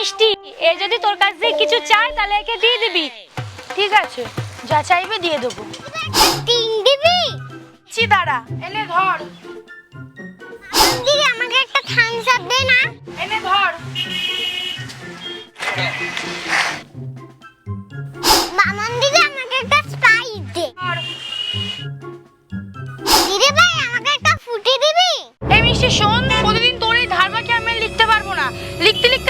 মিষ্টি এ যদি তোর কাছ থেকে কিছু চায় তাহলে একে দিয়ে দিবি। ঠিক আছে যা চাইবে দিয়ে দেবো। তিন দিবি? ছি দাঁড়া এনে ধর। দিদি আমাকে একটা থামস আপ দে না। এনে ধর। মামন দিদি আমাকে একটা স্প্রাইট দে। দিদি ভাই আমাকে একটা ফুটি দিবি? এই মিষ্টি শোন প্রতিদিন তোর এই ধারবাকি আমি লিখতে পারব না। লিখতে লিখতে